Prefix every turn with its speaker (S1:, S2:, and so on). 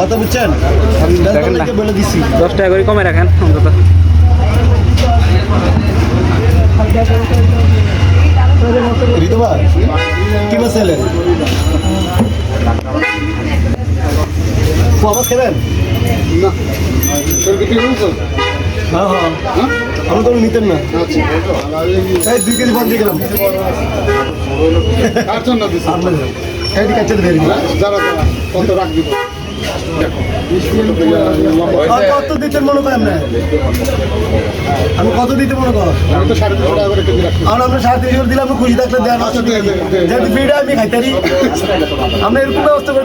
S1: কথা বুঝছেন? বলে দিছি।
S2: দশ টাকা করে কমে রাখেন অন্তত।
S1: ঋতু ভাই কি মাছ চাইলেন আবাস খেলেন হ্যাঁ হ্যাঁ আমি তো নিতেন না। এই দুই কেজি পাঁচ গেলাম। আপনার এই কাছে আর কত দিতেন মনে করেন না আমি কত দিতে মনে কর আর আমরা সাড়ে তিনশো দিলাম আমি খুশি থাকলে দেন যেহেতু ফিটা আমি খাইতারি আমরা এরকম ব্যবস্থা করে